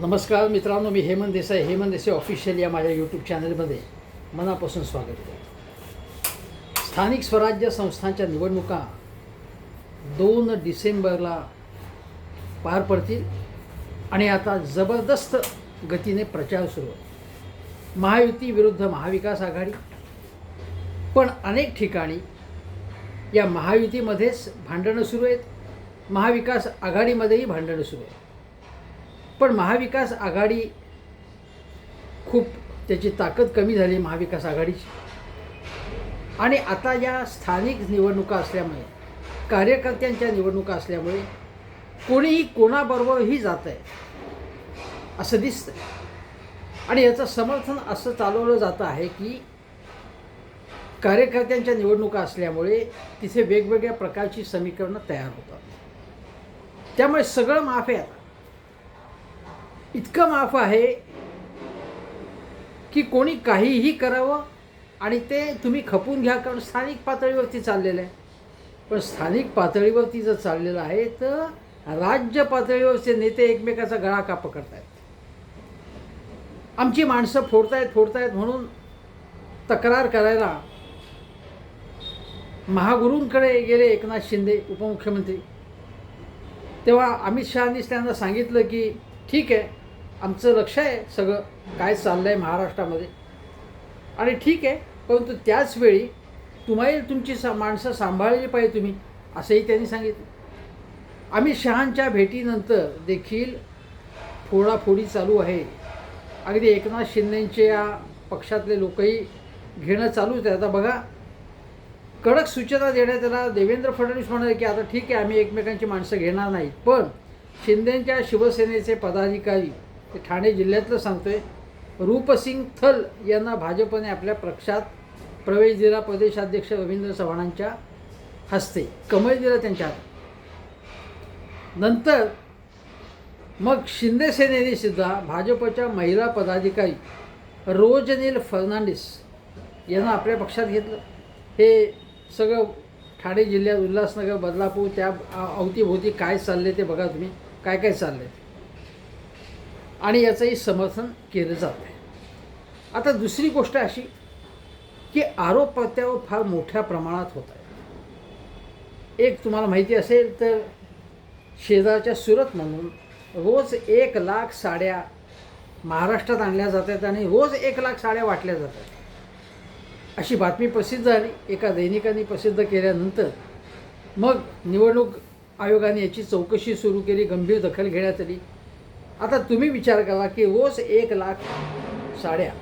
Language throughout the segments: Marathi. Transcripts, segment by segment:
नमस्कार मित्रांनो मी हेमंत देसाई. हेमंत देसाई ऑफिशियल या माझ्या यूट्यूब चॅनलमध्ये मनापासून स्वागत करतो स्थानिक स्वराज्य संस्थांच्या निवडणुका दोन डिसेंबरला पार पडतील आणि आता जबरदस्त गतीने प्रचार सुरू आहे. महायुती विरुद्ध महाविकास आघाडी पण अनेक ठिकाणी या महायुतीमध्येच भांडणं सुरू आहेत. महाविकास आघाडीमध्येही भांडणं सुरू आहेत. पण महाविकास आघाडी खूप त्याची ताकद कमी झाली महाविकास आघाडीची. आणि आता या स्थानिक निवडणुका असल्यामुळे कार्यकर्त्यांच्या निवडणुका असल्यामुळे कोणीही कोणाबरोबरही जात आहे असं दिसतं आणि याचं समर्थन असं चालवलं जातं आहे की कार्यकर्त्यांच्या निवडणुका असल्यामुळे तिथे वेगवेगळ्या प्रकारची समीकरणं तयार होतात. त्यामुळे सगळं माफ आहे आता. इतकं माफ आहे की कोणी काहीही करावं आणि ते तुम्ही खपून घ्या कारण स्थानिक पातळीवरती चाललेलं आहे. पण स्थानिक पातळीवरती जर चाललेलं आहे तर राज्य पातळीवरचे नेते एकमेकाचा गळा का पकडतायत? आमची माणसं फोडतायत फोडतायत म्हणून तक्रार करायला महागुरूंकडे गेले एकनाथ शिंदे उपमुख्यमंत्री. तेव्हा अमित शहानीच त्यांना सांगितलं की ठीक आहे आमचं लक्ष आहे सगळं काय चाललं आहे महाराष्ट्रामध्ये. आणि ठीक आहे परंतु त्याचवेळी तुम्हाला तुमची सा माणसं सांभाळली पाहिजे तुम्ही असंही त्यांनी सांगितलं. आम्ही शहांच्या भेटीनंतर देखील फोडाफोडी चालू आहे. अगदी एकनाथ शिंदेच्या पक्षातले लोकही घेणं चालूच आहे. आता बघा कडक सूचना देण्यात आला देवेंद्र फडणवीस म्हणाले की आता ठीक आहे आम्ही एकमेकांची माणसं घेणार नाहीत. पण शिंदेंच्या शिवसेनेचे पदाधिकारी ते ठाणे जिल्ह्यातलं सांगतोय. रूपसिंग थल यांना भाजपने आपल्या पक्षात प्रवेश दिला प्रदेशाध्यक्ष रवींद्र चव्हाणांच्या हस्ते. कमळ दिलं त्यांच्या हातात. नंतर मग शिंदे सेनेने सुद्धा भाजपच्या महिला पदाधिकारी रोजनील फर्नांडिस यांना आपल्या पक्षात घेतलं. हे सगळं ठाणे जिल्ह्यात उल्हासनगर बदलापूर त्या अवतीभोवती काय चालले ते बघा तुम्ही. काय काय चाललं आहे आणि याचंही समर्थन केलं जात आहे. आता दुसरी गोष्ट अशी की आरोप प्रत्यारोप फार मोठ्या प्रमाणात होत आहे एक तुम्हाला माहिती असेल तर शेजारच्या सुरत म्हणून रोज एक लाख साड्या महाराष्ट्रात आणल्या जातात आणि रोज एक लाख साड्या वाटल्या जातात अशी बातमी प्रसिद्ध झाली एका दैनिकाने प्रसिद्ध केल्यानंतर मग निवडणूक आयोगाने याची चौकशी सुरू केली गंभीर दखल घेण्यात आली. आता तुम्ही विचार करा की रोज एक लाख साड्या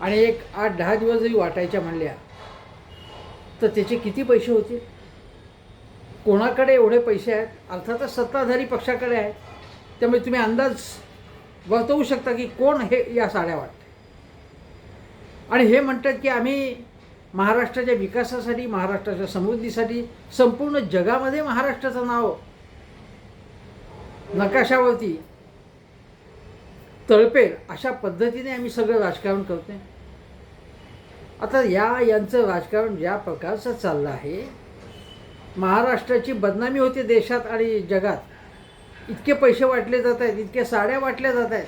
आणि एक आठ दहा दिवस जरी वाटायच्या म्हणल्या तर त्याचे किती पैसे होतील? कोणाकडे एवढे पैसे आहेत? अर्थातच सत्ताधारी पक्षाकडे आहेत. त्यामुळे तुम्ही अंदाज वर्तवू शकता की कोण हे या साड्या वाटते. आणि हे म्हणतात की आम्ही महाराष्ट्राच्या विकासासाठी महाराष्ट्राच्या समृद्धीसाठी संपूर्ण जगामध्ये महाराष्ट्राचं नाव नकाशावरती तळपेल अशा पद्धतीने आम्ही सगळं राजकारण करतोय. आता या यांचं राजकारण ज्या प्रकारचं चाललं आहे महाराष्ट्राची बदनामी होते देशात आणि जगात. इतके पैसे वाटले जात आहेत इतके साड्या वाटल्या जात आहेत.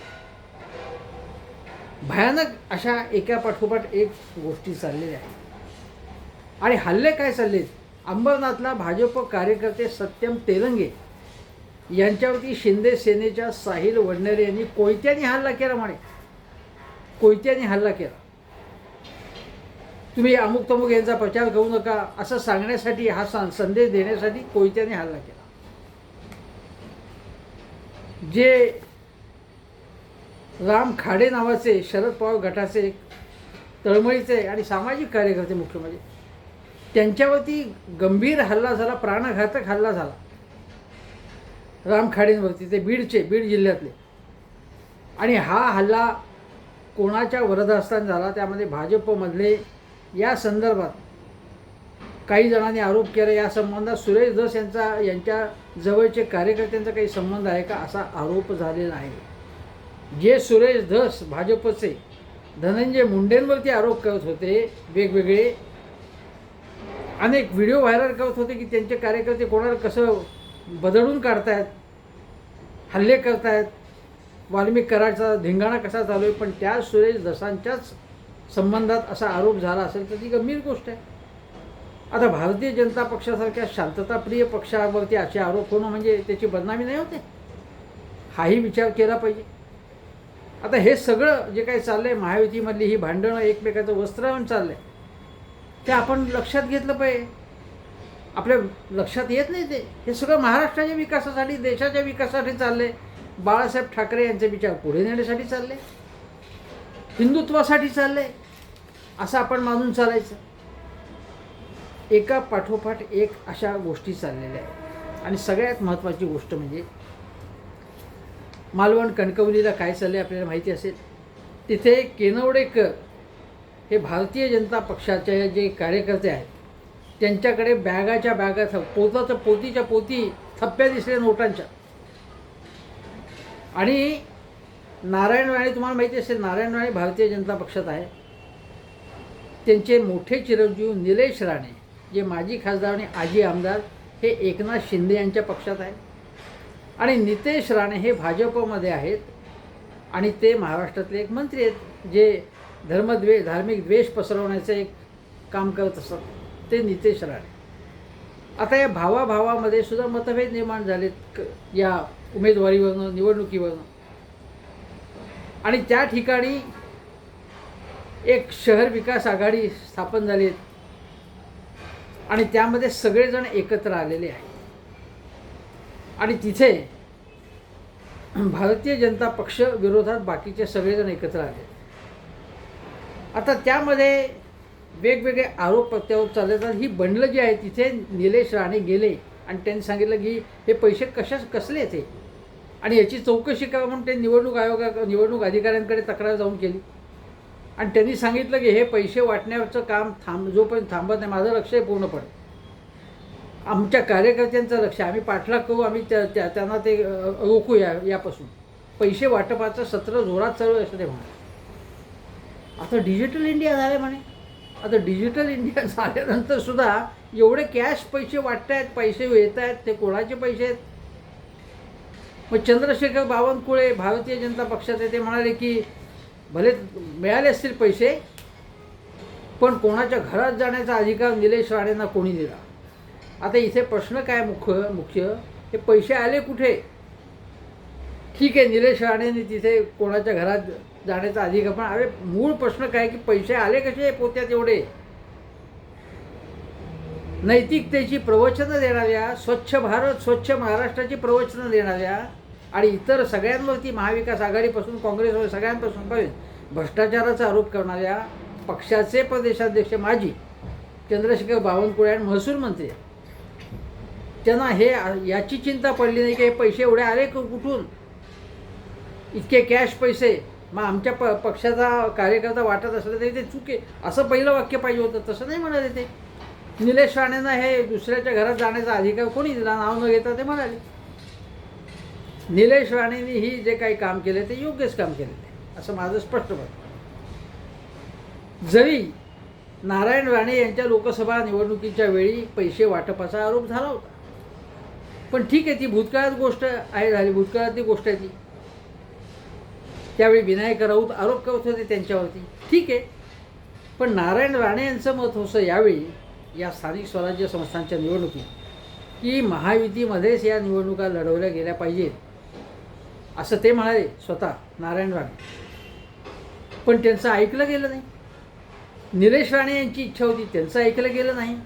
भयानक अशा एका पाठोपाठ एक गोष्टी चाललेल्या आहेत. आणि हल्ले काय चाललेत? अंबरनाथला भाजप कार्यकर्ते सत्यम तेलंगे यांच्यावरती शिंदे सेनेच्या साहिल वडनेरे यांनी कोयत्याने हल्ला केला म्हणे. कोयत्याने हल्ला केला. तुम्ही अमुक तमुक यांचा प्रचार करू नका असं सांगण्यासाठी हा सा- संदेश देण्यासाठी कोयत्याने हल्ला केला. जे राम खाडे नावाचे शरद पवार गटाचे तळमळीचे आणि सामाजिक कार्यकर्ते मुख्य म्हणजे त्यांच्यावरती गंभीर हल्ला झाला प्राणघातक हल्ला झाला. रामखाडेंवरती ते बीडचे बीड जिल्ह्यातले. आणि हा हल्ला कोणाच्या वरदहस्तान झाला त्यामध्ये भाजपमधले या संदर्भात काही जणांनी आरोप केला या संबंधात सुरेश धस यांचा यांच्या जवळचे कार्यकर्त्यांचा काही संबंध आहे का असा आरोप झालेला आहे. जे सुरेश धस भाजपचे धनंजय मुंडेंवरती आरोप करत होते वेगवेगळे अनेक व्हिडिओ व्हायरल करत होते की त्यांचे कार्यकर्ते कोणाला कसं बदडून काढतायत हल्ले करतायत. वाल्मिक कराडचा धिंगाणा कसा चालू आहे? पण त्या सुरेश दसांच्याच संबंधात असा आरोप झाला असेल तर ती गंभीर गोष्ट आहे. आता भारतीय जनता पक्षासारख्या शांतताप्रिय पक्षावरती असे आरोप होणं म्हणजे त्याची बदनामी नाही होते? हाही विचार केला पाहिजे. आता हे सगळं जे काही चाललं आहे महायुतीमधली ही भांडणं एकमेकाचं वस्त्रावण आहे ते आपण लक्षात घेतलं पाहिजे. आपल्या लक्षात येत नाही ते. हे सगळं महाराष्ट्राच्या विकासासाठी देशाच्या विकासासाठी चालले बाळासाहेब ठाकरे यांचे विचार पुढे नेण्यासाठी चालले. हिंदुत्वासाठी चालले. असं आपण मानून चालायचं. एका पाठोपाठ एक अशा गोष्टी चाललेल्या आहेत. आणि सगळ्यात महत्त्वाची गोष्ट म्हणजे मालवण कणकवलीला काय चाललं आपल्याला माहिती असेल? तिथे केनवडेकर हे भारतीय जनता पक्षाचे जे कार्यकर्ते आहेत त्यांच्याकडे बॅगाच्या बॅगा पोताचं पोतीच्या पोती थप्प्या दिसल्या नोटांच्या. आणि नारायण राणे तुम्हाला माहिती असेल नारायण राणे भारतीय जनता पक्षात आहे. त्यांचे मोठे चिरंजीव निलेश राणे जे माजी खासदार आणि आजी आमदार हे एकनाथ शिंदे यांच्या पक्षात आहे. आणि नितेश राणे हे भाजपमध्ये आहेत. आणि ते महाराष्ट्रातले एक मंत्री आहेत जे धर्मद्वे धार्मिक द्वेष पसरवण्याचं एक काम करत असतात. ते नितेश राणे. आता या भावाभावामध्ये सुद्धा मतभेद निर्माण झालेत या उमेदवारीवरनं निवडणुकीवरनं. आणि त्या ठिकाणी एक शहर विकास आघाडी स्थापन झाली आणि त्यामध्ये सगळेजण एकत्र आलेले आहेत. आणि तिथे भारतीय जनता पक्ष विरोधात बाकीचे सगळेजण एकत्र आले आता त्यामध्ये वेगवेगळे आरोप प्रत्यारोप चालले जातात. ही बंडलं जी आहे तिथे निलेश राणे गेले आणि त्यांनी सांगितलं की हे पैसे कशा कसले ते आणि याची चौकशी करा म्हणून ते निवडणूक आयोगा निवडणूक अधिकाऱ्यांकडे तक्रार जाऊन केली. आणि त्यांनी सांगितलं की हे पैसे वाटण्याचं काम थांब जोपर्यंत थांबत नाही माझं लक्ष आहे पूर्णपणे. आमच्या कार्यकर्त्यांचं लक्ष आहे. आम्ही पाठलाग करू आम्ही त्या त्या- त्यांना ते रोखू या यापासून. पैसे वाटपाचं सत्र जोरात चालू असं ते म्हणा आता डिजिटल इंडिया झालं म्हणे. आता डिजिटल इंडिया झाल्यानंतर सुद्धा एवढे कॅश पैसे वाटतायत पैसे येत आहेत ते कोणाचे पैसे आहेत? मग चंद्रशेखर बावनकुळे भारतीय जनता पक्षाचे ते म्हणाले की भले मिळाले असतील पैसे पण कोणाच्या घरात जाण्याचा अधिकार निलेश राणेंना कोणी दिला? आता इथे प्रश्न काय मुख्य मुख्य? हे पैसे आले कुठे? ठीक आहे निलेश राणेंनी तिथे कोणाच्या घरात जाण्याचा अधिकार. पण अरे मूळ प्रश्न काय की पैसे आले कसे पोत्यात एवढे? नैतिकतेची प्रवचनं देणाऱ्या स्वच्छ भारत स्वच्छ महाराष्ट्राची प्रवचनं देणाऱ्या आणि इतर सगळ्यांवरती महाविकास आघाडीपासून काँग्रेसवर सगळ्यांपासून पर्यंत भ्रष्टाचाराचा आरोप करणाऱ्या पक्षाचे प्रदेशाध्यक्ष माजी चंद्रशेखर बावनकुळे आणि महसूल मंत्री त्यांना हे याची चिंता पडली नाही की हे पैसे एवढे आले कुठून? इतके कॅश पैसे मग आमच्या प पक्षाचा कार्यकर्ता वाटत असलं तरी ते चुके. असं पहिलं वाक्य पाहिजे होतं तसं नाही म्हणाले ते. निलेश राणेंना हे दुसऱ्याच्या घरात जाण्याचा अधिकार कोणी दिला? नाव न घेता ते म्हणाले. निलेश राणेंनी ही जे काही काम केले ते योग्यच काम केलेलं आहे असं माझं स्पष्ट मत जरी नारायण राणे यांच्या लोकसभा निवडणुकीच्या वेळी पैसे वाटपाचा आरोप झाला होता. पण ठीक आहे ती भूतकाळात गोष्ट आहे झाली. भूतकाळातली गोष्ट आहे ती. त्यावेळी विनायक राऊत आरोप करत होते त्यांच्यावरती. ठीक आहे. पण नारायण राणे यांचं मत होतं यावेळी या स्थानिक स्वराज्य संस्थांच्या निवडणुकीत की महायुतीमध्येच या निवडणुका लढवल्या गेल्या पाहिजेत. असं ते म्हणाले स्वतः नारायण राणे. पण त्यांचं ऐकलं गेलं नाही. निलेश राणे यांची इच्छा होती त्यांचं ऐकलं गेलं नाही.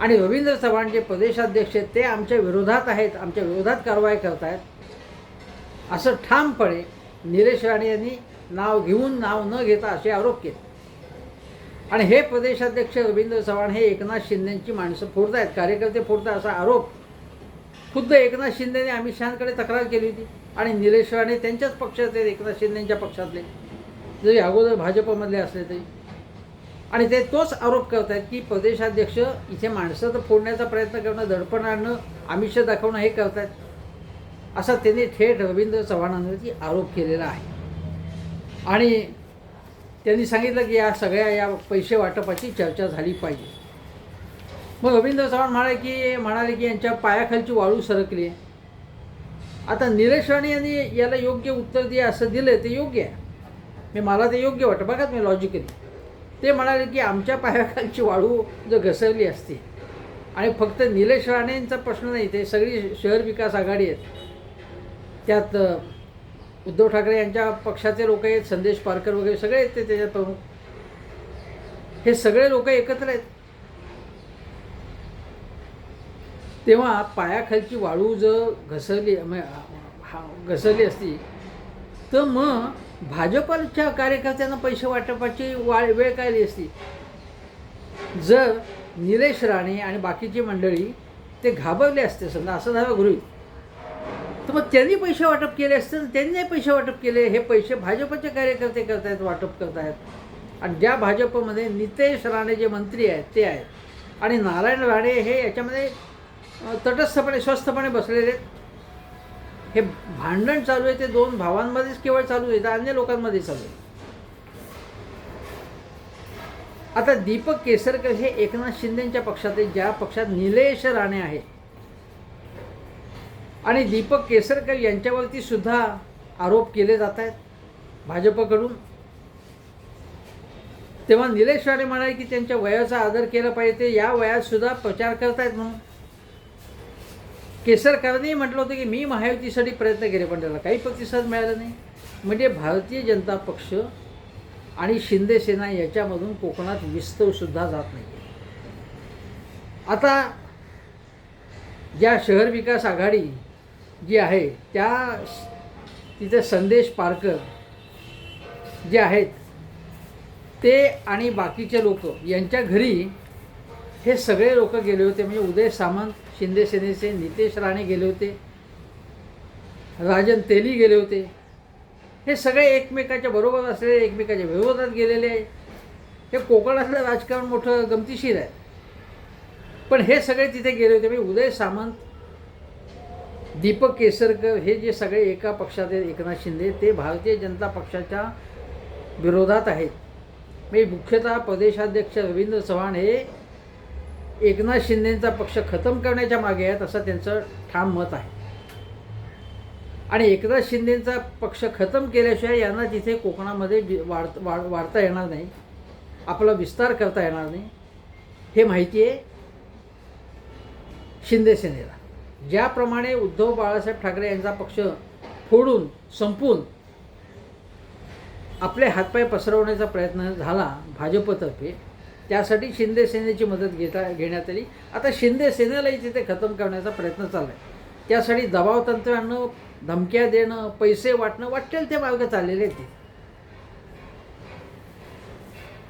आणि रवींद्र चव्हाण जे प्रदेशाध्यक्ष आहेत ते आमच्या विरोधात आहेत आमच्या विरोधात कारवाई करतायत. असं ठामपणे निलेश राणे यांनी नाव घेऊन नाव न घेता असे आरोप केले. आणि हे प्रदेशाध्यक्ष रवींद्र चव्हाण हे एकनाथ शिंदेची माणसं फोडतायत कार्यकर्ते फोडतात असा आरोप. खुद्द एकनाथ शिंदेने अमित शहाकडे तक्रार केली होती आणि निलेश राणे त्यांच्याच पक्षाचे एकनाथ शिंदेच्या पक्षातले. जरी अगोदर भाजपमधले असले तरी. आणि ते तोच आरोप करत आहेत की प्रदेशाध्यक्ष इथे माणसं तर फोडण्याचा प्रयत्न करणं दडपण आणणं आमिष दाखवणं हे करत आहेत असा त्यांनी थेट रवींद्र चव्हाणांवरती आरोप केलेला आहे. आणि त्यांनी सांगितलं की या सगळ्या या पैसे वाटपाची चर्चा झाली पाहिजे. मग रवींद्र चव्हाण म्हणाले की म्हणाले की यांच्या पायाखालची वाळू सरकली. आहे आता निलेश राणे यांनी याला योग्य उत्तर दे असं दिलं ते योग्य आहे. मी मला ते योग्य वाटतं. बघा मी लॉजिकली ते म्हणाले की आमच्या पायाखालची वाळू जर घसरली असती आणि फक्त निलेश राणेंचा प्रश्न नाही ते सगळी शहर विकास आघाडी आहेत. त्यात उद्धव ठाकरे यांच्या पक्षाचे लोक आहेत संदेश पारकर वगैरे सगळे आहेत ते त्याच्यात प्रमुख. हे सगळे लोक एकत्र आहेत. तेव्हा पायाखालची वाळू जर घसरली घसरली असती तर मग भाजपच्या कार्यकर्त्यांना पैसे वाटपाची वा वेळ काय आली असती? जर निलेश राणे आणि बाकीची मंडळी ते घाबरले असते समजा असं झालं गृहित. तर मग त्यांनी पैसे वाटप केले असतील त्यांनी पैसे वाटप केले हे पैसे भाजपचे कार्यकर्ते करतायत वाटप करतायत. आणि ज्या भाजपमध्ये नितेश राणे जे मंत्री आहेत ते आहेत. आणि नारायण राणे हे याच्यामध्ये तटस्थपणे स्वस्थपणे बसलेले आहेत. हे भांडण चालू आहे ते दोन भावांमध्येच केवळ चालू आहे तर अन्य लोकांमध्ये चालू आहे. आता दीपक केसरकर हे एकनाथ शिंदेच्या पक्षात आहे ज्या पक्षात निलेश राणे आहे आणि दीपक केसरकर यांच्यावरती सुद्धा आरोप केले जात आहेत. भाजपकडून. तेव्हा निलेश राणे म्हणाले की त्यांच्या वयाचा आदर केला पाहिजे या वयात सुद्धा प्रचार करतायत म्हणून. केसरकरांनी म्हटलं होतं की मी महायुतीसाठी प्रयत्न केले पण त्याला काही प्रतिसाद मिळाला नाही. म्हणजे भारतीय जनता पक्ष आणि शिंदेसेना याच्यामधून कोकणात विस्तवसुद्धा जात नाही. आता ज्या शहर विकास आघाडी जी आहे त्या तिथं संदेश पारकर जे आहेत ते आणि बाकीचे लोक यांच्या घरी हे सगळे लोक गेले होते. म्हणजे उदय सामंत शिंदे सेनेचे नितेश राणे गेले होते. राजन तेली गेले होते. हे सगळे एकमेकाच्या बरोबर असलेले एकमेकाच्या विरोधात गेलेले आहे हे कोकणातलं राजकारण मोठं गमतीशीर आहे. पण हे सगळे तिथे गेले होते. म्हणजे उदय सामंत दीपक केसरकर हे जे सगळे एका पक्षात आहेत एकनाथ शिंदे ते भारतीय जनता पक्षाच्या विरोधात आहेत. म्हणजे मुख्यतः प्रदेशाध्यक्ष रवींद्र चव्हाण हे एकनाथ शिंदेचा पक्ष खतम करण्याच्या मागे आहेत असं त्यांचं ठाम मत आहे. आणि एकनाथ शिंदेचा पक्ष खतम केल्याशिवाय यांना तिथे कोकणामध्ये वाढ वाढ वाढता येणार नाही. आपला विस्तार करता येणार नाही. हे माहिती आहे शिंदे सेनेला. ज्याप्रमाणे उद्धव बाळासाहेब ठाकरे यांचा पक्ष फोडून संपून आपले हातपाय पसरवण्याचा प्रयत्न झाला भाजपतर्फे त्यासाठी शिंदे सेनेची मदत घेता घेण्यात आली. आता शिंदे सेनेलाही तिथे खतम करण्याचा प्रयत्न चालला आहे त्यासाठी दबाव तंत्र आणणं धमक्या देणं पैसे वाटणं वाटेल ते मार्ग चाललेले आहेत. ते.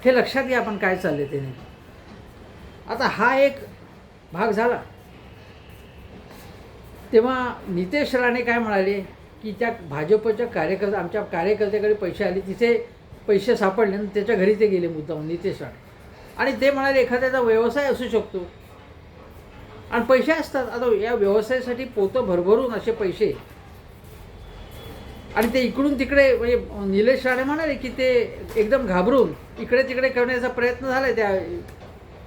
हे लक्षात घ्या आपण काय चालले ते नाही आता हा एक भाग झाला. तेव्हा नितेश राणे काय म्हणाले की त्या भाजपच्या कार्यकर्ता आमच्या कार्यकर्त्याकडे पैसे आले तिथे पैसे सापडले आणि त्याच्या घरी ते गेले मुद्दाम नितेश राणे. आणि ते म्हणाले एखाद्याचा व्यवसाय असू शकतो. आणि पैसे असतात. आता या व्यवसायासाठी पोतं भरभरून असे पैसे. आणि ते इकडून तिकडे म्हणजे निलेश राणे म्हणाले की ते एकदम घाबरून इकडे तिकडे करण्याचा प्रयत्न झाला त्या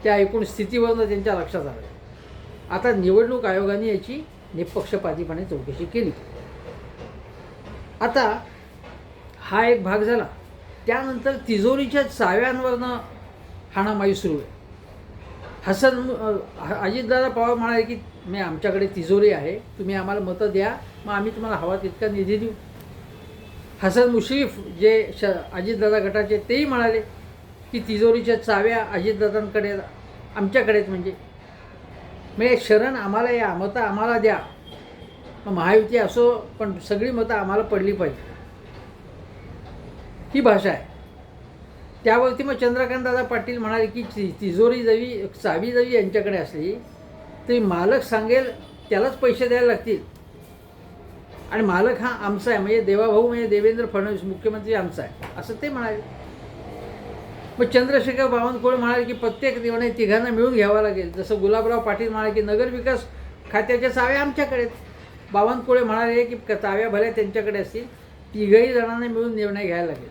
त्या एकूण स्थितीवरनं त्यांच्या लक्षात आलं. आता निवडणूक आयोगाने याची निपक्षपातीपणे चौकशी केली. आता हा एक भाग झाला. त्यानंतर तिजोरीच्या चाव्यांवरनं हाणामाई सुरू आहे. हसन अजितदादा पवार म्हणाले की मी आमच्याकडे तिजोरी आहे. तुम्ही आम्हाला मतं द्या. मग आम्ही तुम्हाला हवा तितका निधी देऊ. हसन मुश्रीफ जे श अजितदादा गटाचे तेही म्हणाले की तिजोरीच्या चाव्या अजितदादांकडे आमच्याकडेच म्हणजे म्हणजे शरण आम्हाला या मतं आम्हाला द्या. मग महायुती असो पण सगळी मतं आम्हाला पडली पाहिजे. ही भाषा आहे. त्यावरती मग चंद्रकांत दादा पाटील म्हणाले की तिजोरी जवी चावी जवी यांच्याकडे असली तरी मालक सांगेल त्यालाच पैसे द्यायला लागतील. आणि मालक हा आमचा आहे म्हणजे देवाभाऊ म्हणजे देवेंद्र फडणवीस मुख्यमंत्री आमचा आहे. असं ते म्हणाले. मग चंद्रशेखर बावनकुळे म्हणाले की प्रत्येक निर्णय तिघांना मिळून घ्यावा लागेल. जसं गुलाबराव पाटील म्हणाले की नगरविकास खात्याच्या चाव्या आमच्याकडे बावनकुळे म्हणाले की चाव्या भल्या त्यांच्याकडे असतील. तिघही जणांना मिळून निर्णय घ्यायला लागेल.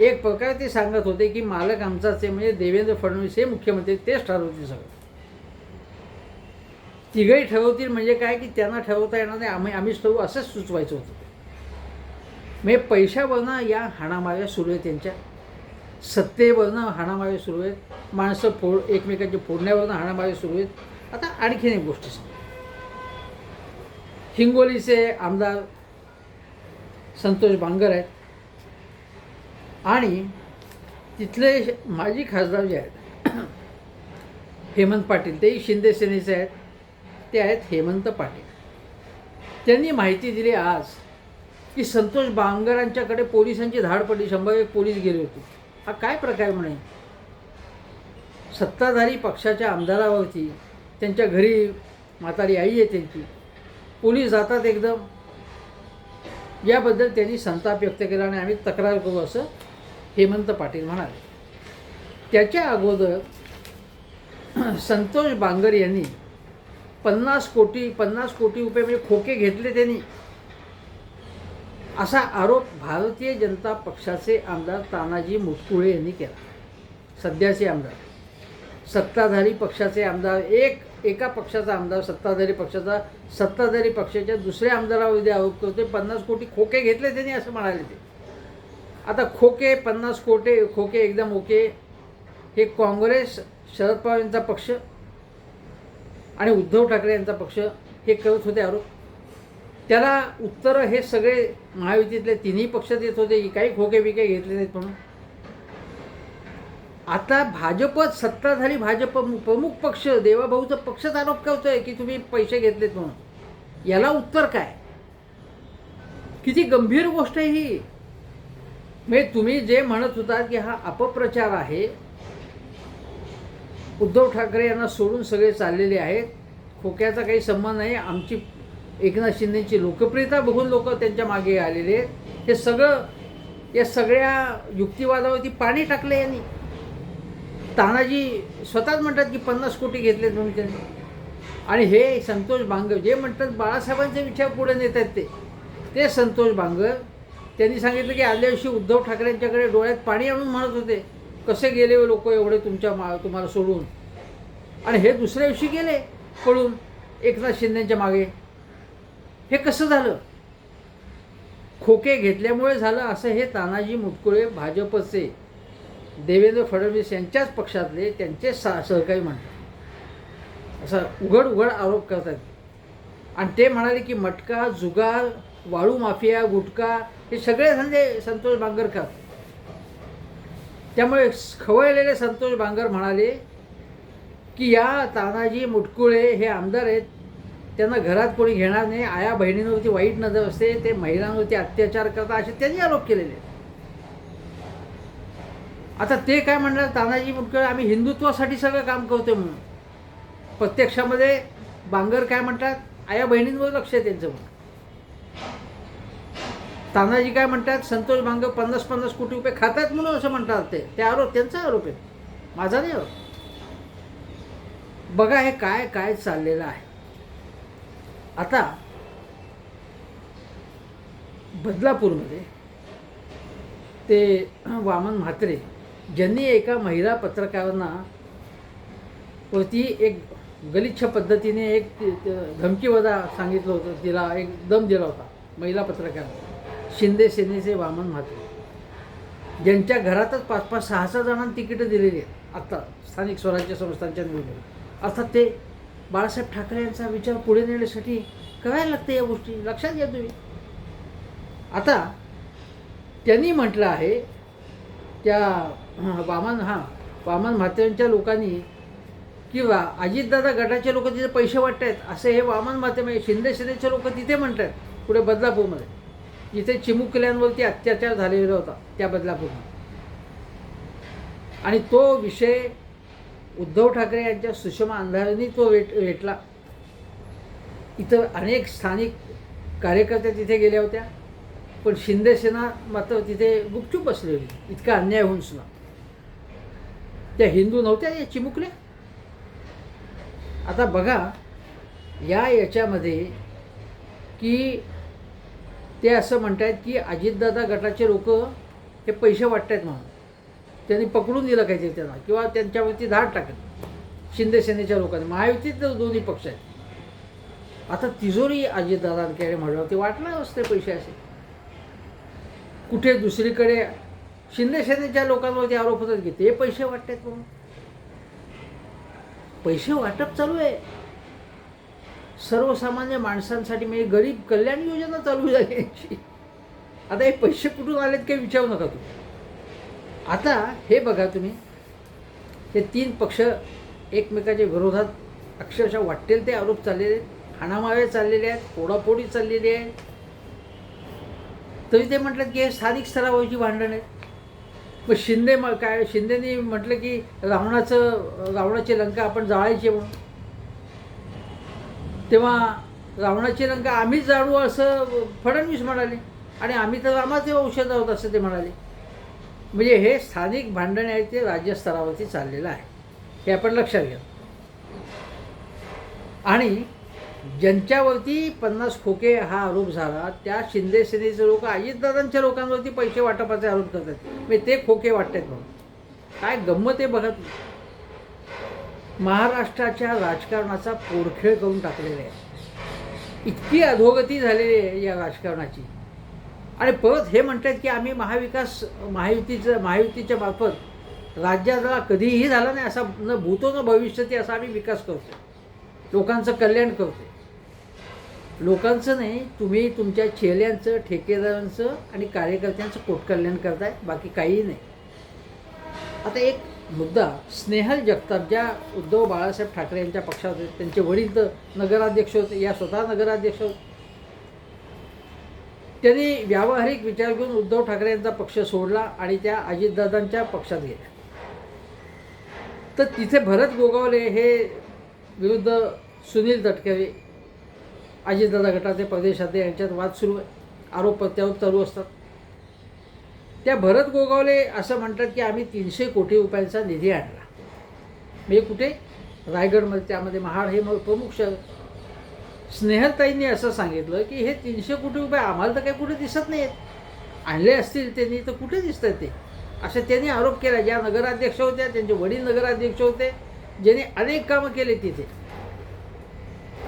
एक प्रकारे ते सांगत होते की मालक आमचाच आहे म्हणजे देवेंद्र फडणवीस हे मुख्यमंत्री तेच ठरवतील सगळं. तिघही ठरवतील म्हणजे काय की त्यांना ठरवता येणार नाही. आम्ही आम्हीच ठरवू असंच सुचवायचं होतं. म्हणजे पैशावरनं या हाणामाऱ्या सुरू आहे त्यांच्या. सत्तेवरनं हाणामारे सुरू आहेत. माणसं फोड एकमेकांच्या फोडण्यावरनं हाणामारे सुरू आहेत. आता आणखीन एक गोष्ट सांग. हिंगोलीचे आमदार संतोष बांगर आहेत. आणि तिथले माजी खासदार जे आहेत हेमंत पाटील तेही शिंदे सेनेचे आहेत. ते आहेत हेमंत पाटील. त्यांनी माहिती दिली आज की संतोष बांगरांच्याकडे पोलिसांची धाड पडली शंभर एक पोलीस गेले होते. हा काय प्रकार म्हणे? सत्ताधारी पक्षाच्या आमदारावरती त्यांच्या घरी म्हातारी आई आहे त्यांची पोलीस जातात एकदम. याबद्दल त्यांनी संताप व्यक्त केला आणि आम्ही तक्रार करू असं हेमंत पाटील म्हणाले. त्याच्या अगोदर संतोष बांगर यांनी पन्नास कोटी पन्नास कोटी रुपये म्हणजे खोके घेतले त्यांनी. असा आरोप भारतीय जनता पक्षाचे आमदार तानाजी मुटकुळे यांनी केला. सध्याचे आमदार. सत्ताधारी पक्षाचे आमदार एक एका पक्षाचा आमदार सत्ताधारी पक्षाचा सत्ताधारी पक्षाच्या दुसऱ्या आमदारावर आरोप करतोय पन्नास कोटी खोके घेतले त्यांनी असं म्हणाले ते. आता खोके पन्नास कोटे खोके एकदम ओके. हे काँग्रेस शरद पवार यांचा पक्ष आणि उद्धव ठाकरे यांचा पक्ष हे करत होते आरोप. त्याला उत्तरं हे सगळे महायुतीतले तिन्ही पक्ष देत होते काही खोके बिके घेतले नाहीत म्हणून. आता भाजपच सत्ताधारी भाजप प्रमुख पक्ष देवाभाऊचा पक्षच आरोप करतोय की तुम्ही पैसे घेतलेत म्हणून. याला उत्तर काय? किती गंभीर गोष्ट आहे ही. म्हणजे तुम्ही जे म्हणत होता की हा अपप्रचार आहे उद्धव ठाकरे यांना सोडून सगळे चाललेले आहेत खोक्याचा काही संबंध नाही आमची एकनाथ शिंदेची लोकप्रियता बघून लोक त्यांच्या मागे आलेले आहेत. हे सगळं या सगळ्या युक्तिवादावरती पाणी टाकलं यांनी. तानाजी स्वतःच म्हणतात की पन्नास कोटी घेतले म्हणून त्यांनी. आणि हे संतोष बांगर जे म्हणतात बाळासाहेबांचे विचार पुढे नेत आहेत ते ते संतोष बांगर त्यांनी सांगितलं की आदल्या दिवशी उद्धव ठाकरेंच्याकडे डोळ्यात पाणी आणून म्हणत होते कसे गेले हो लोक एवढे तुमच्या मा तुम्हाला सोडून? आणि हे दुसऱ्या दिवशी गेले पळून एकनाथ शिंदेच्या मागे. हे कसं झालं? खोके घेतल्यामुळे झालं असं हे तानाजी मुटकुळे भाजपचे देवेंद्र फडणवीस यांच्याच पक्षातले त्यांचे सा सहकारी म्हणतात असा उघड उघड आरोप करतात. आणि ते म्हणाले की मटका जुगार वाळू माफिया गुटखा हे सगळे धंदे संतोष बांगरकर त्यामुळे खवळलेले संतोष बांगर म्हणाले की या तानाजी मुटकुळे हे आमदार आहेत. त्यांना घरात कोणी घेणार नाही. आया बहिणींवरती वाईट नजर असते ते महिलांवरती अत्याचार करतात असे त्यांनी आरोप केलेले आता ते काय म्हणणार तानाजी मुटकुळे आम्ही हिंदुत्वासाठी सगळं काम करतो म्हणून. प्रत्यक्षामध्ये बांगर काय म्हणतात आया बहिणींवर लक्ष आहे त्यांचं म्हणून. तानाजी काय म्हणतात संतोष बांगर पन्नास पन्नास कोटी रुपये खातात म्हणून असं म्हणतात ते. ते आरोप त्यांचा आरोप आहे. माझा नाही आरोप. बघा हे काय काय चाललेलं आहे. आता बदलापूरमध्ये ते वामन म्हात्रे ज्यांनी एका महिला पत्रकारांना वरती एक गलिच्छ पद्धतीने एक धमकीवजा सांगितलं होतं तिला एक दम दिला होता महिला पत्रकार शिंदे सेनेचे वामन म्हात्रे. ज्यांच्या घरातच पाच पाच सहा सहा जणांना तिकीटं दिलेली आहेत आत्ता स्थानिक स्वराज्य संस्थांच्या निवडणुकीत. अर्थात ते बाळासाहेब ठाकरे यांचा विचार पुढे नेण्यासाठी करायला लागते या गोष्टी. लक्षात घ्या तुम्ही. आता त्यांनी म्हटलं आहे त्या वामन हा वामन म्हात्रेंच्या लोकांनी किंवा अजितदादा गटाचे लोक तिथे पैसे वाटत आहेत असे हे वामन म्हात्रे म्हणजे शिंदे सेनेचे लोक तिथे म्हणतात पुढे बदलापूरमध्ये. जिथे चिमुकल्यांवरती अत्याचार झालेला होता त्या बदलापूरमध्ये. आणि तो विषय उद्धव ठाकरे यांच्या सुषमा अंधारेंनी तो वेट वेटला. इतर अनेक स्थानिक कार्यकर्त्या तिथे गेल्या होत्या पण शिंदेसेना मात्र तिथे गुपचूप बसली होती. इतका अन्याय होऊन सुद्धा. त्या हिंदू नव्हत्या या चिमुकल्या. आता बघा या याच्यामध्ये की ते असं म्हणतायत की अजितदादा गटाचे लोक हे पैसे वाटतायत म्हणून. त्यांनी पकडून दिलं काहीतरी त्यांना? किंवा त्यांच्यावरती धाड टाकत शिंदे सेनेच्या लोकांनी. महायुतीत दोन्ही पक्ष आहेत. आता तिजोरी अजितदादांकडे म्हटलं ते वाटणार असते पैसे असे. कुठे दुसरीकडे शिंदे सेनेच्या लोकांवरती आरोप होतात की ते पैसे वाटतात म्हणून. पैसे वाटप चालू आहे. सर्वसामान्य माणसांसाठी म्हणजे गरीब कल्याण योजना चालू झाली यांची आता हे पैसे कुठून आलेत काही विचारू नका तुम्ही. आता हे बघा तुम्ही. हे तीन पक्ष एकमेकाच्या विरोधात अक्षरशः वाटेल ते आरोप चाललेले आहेत. हाणामारे चाललेले आहेत. पोडापोडी चाललेली आहे. तरी ते म्हटलं की हे स्थानिक स्तरावरची भांडण आहेत. मग शिंदे म काय शिंदेनी म्हटलं की रावणाचं रावणाची लंका आपण जाळायची म्हणून. तेव्हा रावणाची लंका आम्हीच जाळू असं फडणवीस म्हणाले. आणि आम्ही तर रामाचे औषध आहोत असं ते म्हणाले. म्हणजे हे स्थानिक भांडण आहे ते राज्यस्तरावरती चाललेलं आहे. हे आपण लक्षात घ्या. आणि ज्यांच्यावरती पन्नास खोके हा आरोप झाला त्या शिंदे सेनेचे लोक अजितदादांच्या लोकांवरती पैसे वाटपाचे आरोप करतात. म्हणजे ते खोके वाटतात म्हणून. काय गंमत आहे बघत महाराष्ट्राच्या राजकारणाचा पोरखेळ करून टाकलेला आहे. इतकी अधोगती झालेली आहे या राजकारणाची. आणि परत हे म्हणतात की आम्ही महाविकास महायुतीचं महायुतीच्या मार्फत राज्याला कधीही झाला नाही असा न भूतो न भविष्यती असा आम्ही विकास करतो लोकांचं कल्याण करतो लोकांचं नाही तुम्ही तुमच्या चेल्यांचं ठेकेदारांचं आणि कार्यकर्त्यांचं पोटकल्याण करताय बाकी काहीही नाही. आता एक मुद्दा स्नेहल जगताप ज्या उद्धव बाळासाहेब ठाकरे यांच्या पक्षात होते त्यांचे वडील तर नगराध्यक्ष होते या स्वतः नगराध्यक्ष होते. त्यांनी व्यावहारिक विचार घेऊन उद्धव ठाकरे यांचा पक्ष सोडला आणि त्या अजितदादांच्या पक्षात गेल्या. तर तिथे भरत गोगावले हे विरुद्ध सुनील तटकरे अजितदादा गटाचे प्रदेशातले यांच्यात वाद सुरू आहे. आरोप प्रत्यारोप चालू असतात. त्या भरत गोगावले असं म्हणतात की आम्ही तीनशे कोटी रुपयांचा निधी आणला. म्हणजे कुठे? रायगडमध्ये त्यामध्ये महाड हे प्रमुख शहर स्नेहलताईंनी असं सांगितलं की हे तीनशे कोटी रुपये आम्हाला तर काही कुठे दिसत नाही आहेत आणले असतील त्यांनी तर कुठे दिसत आहेत ते? असे त्यांनी आरोप केला. ज्या नगराध्यक्ष होत्या त्यांचे वडील नगराध्यक्ष होते ज्यांनी अनेक कामं केले तिथे.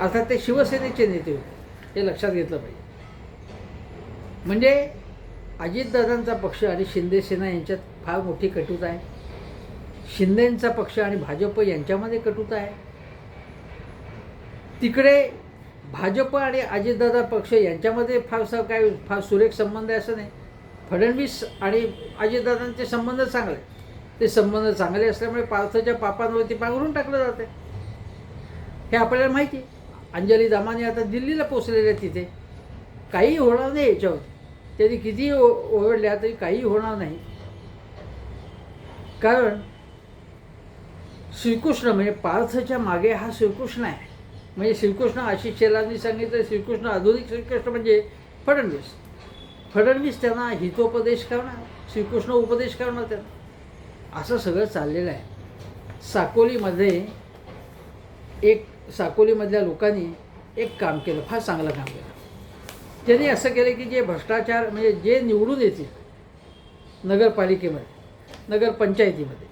अर्थात ते शिवसेनेचे नेते होते. हे लक्षात घेतलं पाहिजे. म्हणजे अजितदादांचा पक्ष आणि शिंदेसेना यांच्यात फार मोठी कटुता आहे. शिंदेंचा पक्ष आणि भाजप यांच्यामध्ये कटुता आहे. तिकडे भाजप आणि अजितदादा पक्ष यांच्यामध्ये फारसा काय फार सुरेख संबंध आहे असं नाही. फडणवीस आणि अजितदादांचे संबंध चांगले ते संबंध चांगले असल्यामुळे पार्थच्या पापांवरती पांघरून टाकलं जाते हे आपल्याला माहिती आहे. अंजली दामाने आता दिल्लीला पोचलेले तिथे. काही होणार नाही याच्यावर त्यांनी कितीही ओ ओरडल्या तरी काही होणार नाही. कारण श्रीकृष्ण म्हणजे पार्थच्या मागे हा श्रीकृष्ण आहे. म्हणजे श्रीकृष्ण आशिष शेलांनी सांगितलं श्रीकृष्ण आधुनिक श्रीकृष्ण म्हणजे फडणवीस. फडणवीस त्यांना हितोपदेश करणार श्रीकृष्ण उपदेश करणार त्यांना. असं सगळं चाललेलं आहे. साकोलीमध्ये एक साकोलीमधल्या लोकांनी एक काम केलं फार चांगलं काम केलं. त्यांनी असं केलं की जे भ्रष्टाचार म्हणजे जे निवडून येतील नगरपालिकेमध्ये नगरपंचायतीमध्ये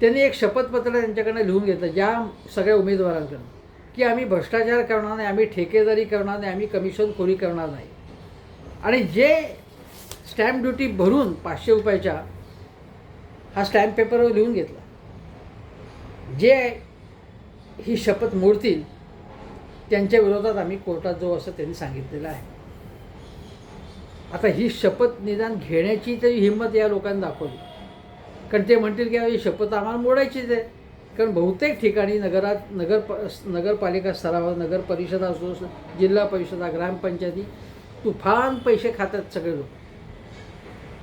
त्यांनी एक शपथपत्र त्यांच्याकडनं लिहून घेतलं ज्या सगळ्या उमेदवारांकडून. की आम्ही भ्रष्टाचार करणार नाही आम्ही ठेकेदारी करणार नाही आम्ही कमिशनखोरी करणार नाही. आणि जे स्टॅम्प ड्युटी भरून पाचशे रुपयाच्या हा स्टॅम्प पेपरवर लिहून घेतला. जे ही शपथ मोडतील त्यांच्या विरोधात आम्ही कोर्टात जाऊ असं त्यांनी सांगितलेलं आहे. आता ही शपथ निदान घेण्याची तरी हिंमत या लोकांनी दाखवली. कारण ते म्हणतील की ही शपथ आम्हाला मोडायचीच आहे. कारण बहुतेक ठिकाणी नगरात नगर प नगरपालिका स्तरावर नगर परिषद असो जिल्हा परिषदा ग्रामपंचायती तुफान पैसे खातात सगळे लोक.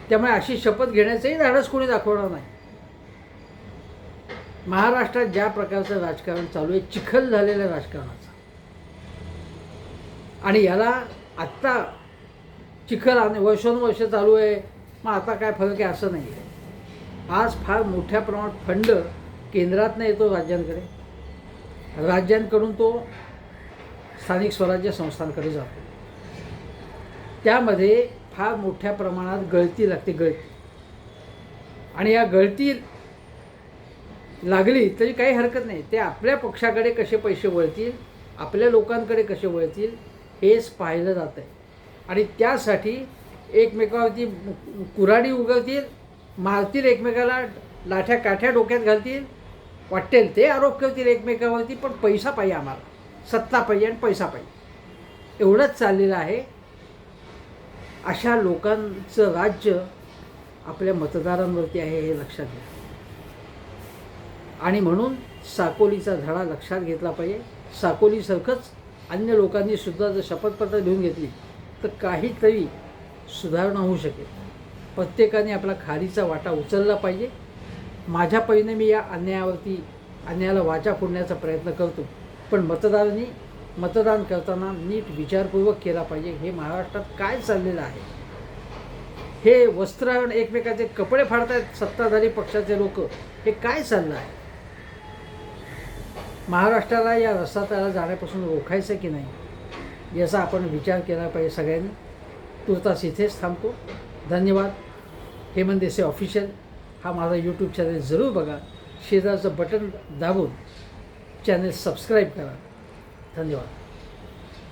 त्यामुळे अशी शपथ घेण्याचंही धाडस कोणी दाखवणार नाही. महाराष्ट्रात ज्या प्रकारचं राजकारण चालू आहे चिखल झालेलं राजकारणाचं. आणि याला आत्ता चिखल आणि वर्षानुवर्ष चालू आहे. मग आता काय फरक आहे असं नाही आहे आज फार मोठ्या प्रमाणात फंड केंद्रातनं येतो राज्यांकडे. राज्यांकडून तो स्थानिक स्वराज्य संस्थांकडे जातो. त्यामध्ये फार मोठ्या प्रमाणात गळती लागते गळती. आणि या गळती लागली तरी काही हरकत नाही. ते आपल्या पक्षाकडे कसे पैसे वळतील आपल्या लोकांकडे कसे वळतील हेच पाहिलं जातं आहे आणि त्यासाठी एकमेकावरती कुऱ्हाडी उगवतील मारतील एकमेकाला लाठ्या काठ्या डोक्यात घालतील वाटेल ते आरोप करतील एकमेकावरती पण पैसा पाहिजे आम्हाला. सत्ता पाहिजे आणि पैसा पाहिजे. एवढंच चाललेलं आहे. अशा लोकांचं राज्य आपल्या मतदारांवरती आहे हे लक्षात घ्या. आणि म्हणून साकोलीचा धडा लक्षात घेतला पाहिजे. साकोलीसारखंच अन्य लोकांनी सुद्धा जर शपथपत्र लिहून घेतली तर काहीतरी सुधारणा होऊ शकेल. प्रत्येकाने आपला खारीचा वाटा उचलला पाहिजे. माझ्या परीने मी या अन्यायावरती अन्यायाला वाचा फोडण्याचा प्रयत्न करतो. पण मतदारांनी मतदान करताना नीट विचारपूर्वक केला पाहिजे हे महाराष्ट्रात काय चाललेलं आहे? हे वस्त्र एकमेकाचे कपडे फाडतायत सत्ताधारी पक्षाचे लोक हे काय चाललं आहे? महाराष्ट्राला या रस्ता जाण्यापासून रोखायचं की नाही? याचा आपण विचार केला पाहिजे सगळ्यांनी. तुर्तास इथेच थांबतो. धन्यवाद. हेमंत देसे ऑफिशियल हा माझा यूट्यूब चॅनल जरूर बघा. शेजारचं बटन दाबून चॅनल सबस्क्राईब करा. धन्यवाद.